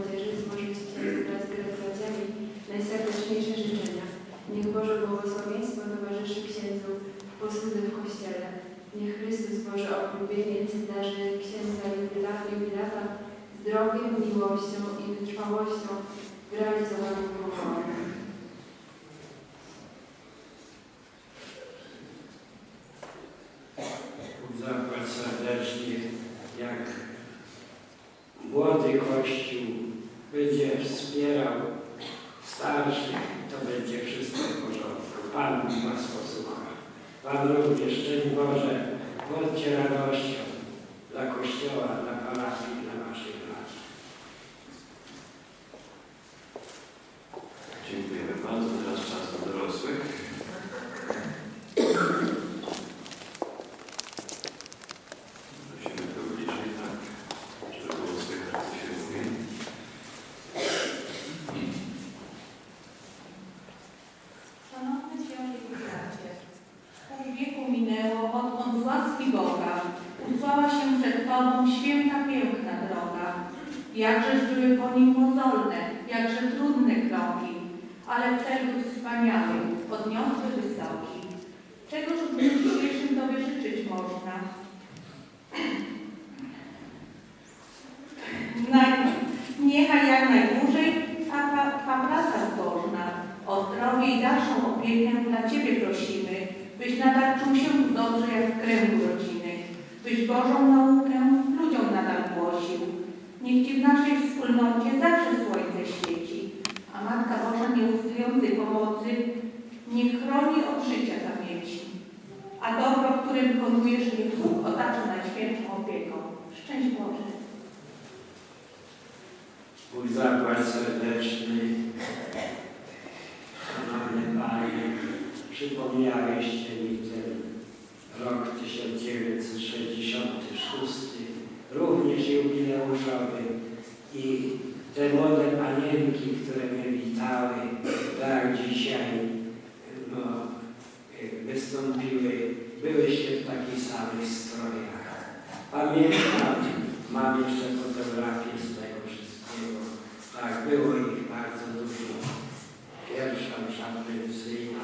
Młodzieży złożyć Księdzu wraz z gratulacjami najserdeczniejsze życzenia. Niech Boże błogosławieństwo towarzyszy Księdzu w posłudze w Kościele. Niech Chrystus Boże oblubieniec darzy Księdza jubilata zdrowiem, miłością i wytrwałością w realizowaniu powołania. Zapłać serdecznie, jak młody Kościół będzie wspierał starszych, to będzie wszystko w porządku. Pan was posłucha. Pan również, szczęść Boże, bądźcie radością dla Kościoła, dla parafii, dla waszych braci. Dziękujemy bardzo. Teraz czas na dorosłych. Prosimy tu bliżej, tak, żeby było słychać, co się mówi. Szanowny księży i bracie, pół wieku minęło, odkąd z łaski Boga usłała Tobą święta, piękna droga. Jakżeż były po nim mozolne, jakże trudne kroki, ale cel był wspaniały, podniosły wysoki. Czegoż w dniu dzisiejszym Tobie życzyć można? Naj, niechaj jak najdłużej Twa, Twa, praca zbożna, o zdrowie i dalszą opiekę dla Ciebie prosimy, byś nadal czuł się dobrze jak w kręgu rodziny, byś Bożą naukę. Niech Ci w naszej wspólnocie zawsze słońce świeci, a Matka Boża nieustującej pomocy niech chroni od życia zamieci. A dobro, które wykonujesz, niech Bóg otacza najświętszą opieką. Szczęść Boże. Mój zakład serdeczny, Szanowny Panie, przypomniałeście mi ten rok 1966, również jubileuszowy i te młode panienki, które mnie witały, tak dzisiaj no, wystąpiły, byłyście w takich samych strojach. Pamiętam, mam jeszcze fotografię z tego wszystkiego. Tak, było ich bardzo dużo. Pierwsza msza tradycyjna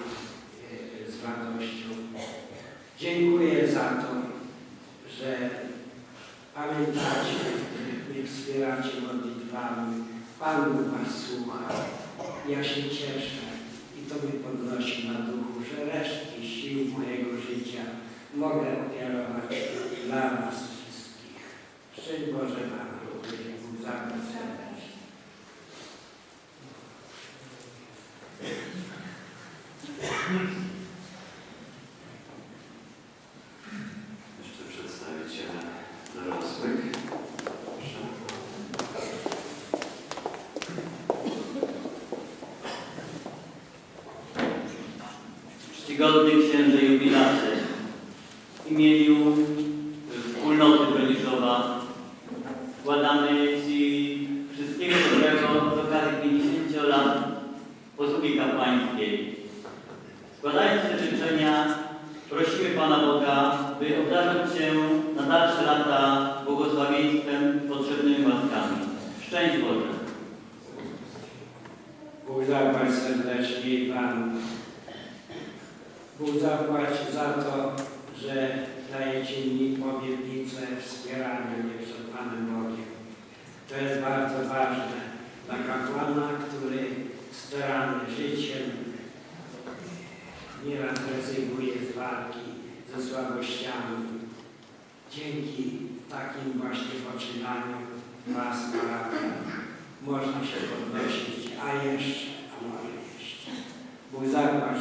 e, z radością. Dziękuję za to, pamiętacie, mnie wspieracie modlitwami. Pan was słucha. Ja się cieszę i to mnie podnosi na duchu, że resztki sił mojego życia mogę ofiarować dla was wszystkich. Szczęść Boże również, Bóg zapłać serdecznie. Księże jubilaty, w imieniu wspólnoty Broniszowa składamy Ci wszystkiego dobrego z okazji 50 lat posługi kapłańskiej. Składając te życzenia, prosimy Pana Boga, by obdarzył Cię na dalsze lata błogosławieństwem, potrzebnymi łaskami. Szczęść Boże! Bóg zapłać serdecznie i Zapłać za to, że dajecie mi obietnicę wspierania mnie przed Panem Bogiem. To jest bardzo ważne dla kapłana, który starany życiem nieraz rezygnuje z walki ze słabościami. Dzięki takim właśnie poczynaniu Was, parafia, można się podnosić, a jeszcze, a może jeszcze. Bóg zapłać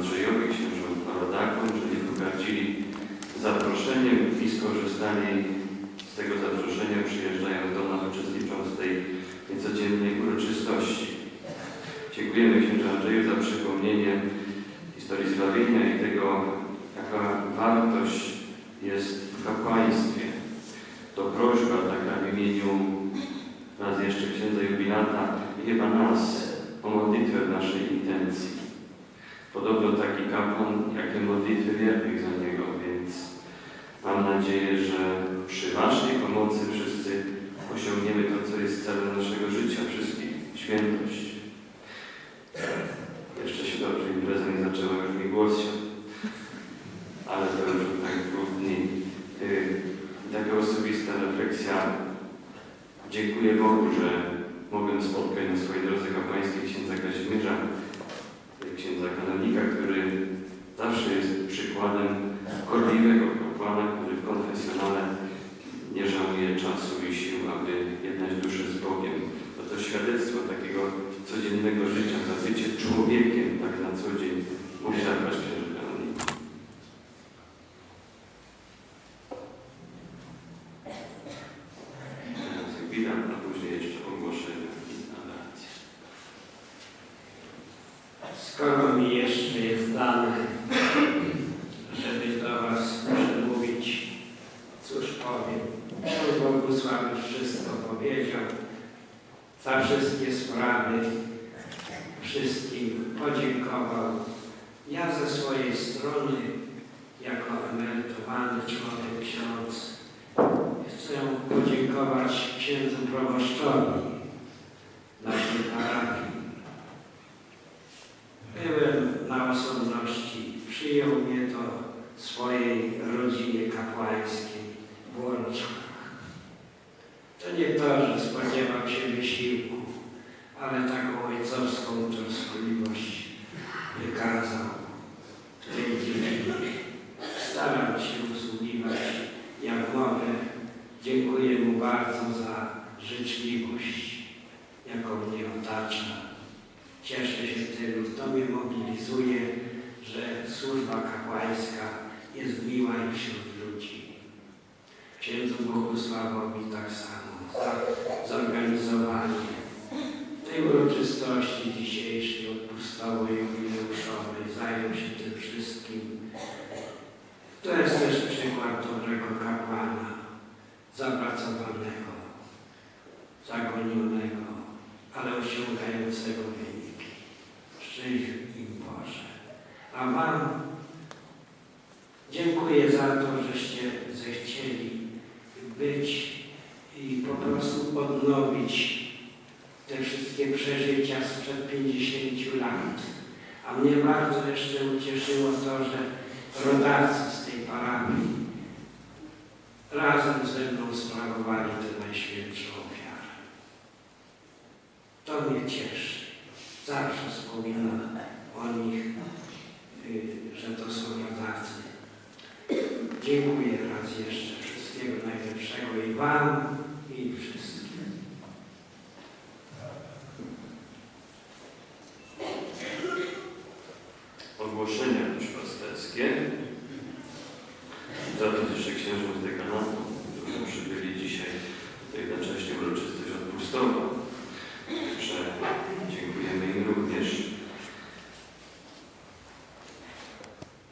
Andrzejowi, księżom rodakom, że nie pogardzili zaproszeniem i skorzystali z tego zaproszenia, przyjeżdżając do nas, uczestnicząc w tej niecodziennej uroczystości. Dziękujemy księdzu Andrzeju za przypomnienie historii zbawienia i tego, jaka wartość jest w kapłaństwie. To prośba taka w imieniu raz jeszcze księdza jubilata i chyba nas o modlitwę w naszej intencji. Podobno taki kapłan, jakie modlitwy wiernych za niego, więc mam nadzieję, że przy Waszej pomocy wszyscy osiągniemy to, co jest celem naszego życia, wszystkich, świętość. Jeszcze się dobrze impreza nie zaczęła, już mi głos się ale to już od tak dwóch dni. Yy, Taka osobista refleksja. Dziękuję Bogu, że mogłem spotkać na swojej drodze kapłańskiej księdza Kazimierza, yy, księdza kanonika, który zawsze przykładem gorliwego kapłana, który w konfesjonale nie żałuje czasu i sił, aby jednać duszę z Bogiem. To to świadectwo takiego codziennego życia, za bycie człowiekiem tak na co dzień. Mógł zabrać. Skoro mi jeszcze jest dane, Już wszystko powiedział. Za wszystkie sprawy wszystkim podziękował. Ja ze swojej strony, jako emerytowany człowiek ksiądz, chcę podziękować księdzu proboszczowi naszej parafii. Byłem na osobności, przyjął mnie do swojej rodzinie kapłańskiej w Łączkach. To nie spodziewał się wysiłku, ale taką ojcowską troskliwość wykazał w tej dziedzinie. Staram się usługiwać jak mogę. Dziękuję mu bardzo za życzliwość, jaką mnie otacza. Cieszę się tym, to mnie mobilizuje, że służba kapłańska jest miła i wśród ludzi. Księdzu Bogusławowi tak samo za zorganizowanie tej uroczystości dzisiejszej odpustowej, jubileuszowej. Zajął się tym wszystkim. To jest też przykład dobrego kapłana, zapracowanego, zagonionego, ale osiągającego wyniki. Szczęść im Boże. A Wam dziękuję za to, odnowić te wszystkie przeżycia sprzed 50 lat. A mnie bardzo jeszcze ucieszyło to, że rodacy z tej parafii razem ze mną sprawowali tę najświętszą ofiarę. To mnie cieszy. Zawsze wspominam o nich y, że to są rodacy. Dziękuję raz jeszcze. Wszystkiego najlepszego i Wam, i wszystkim.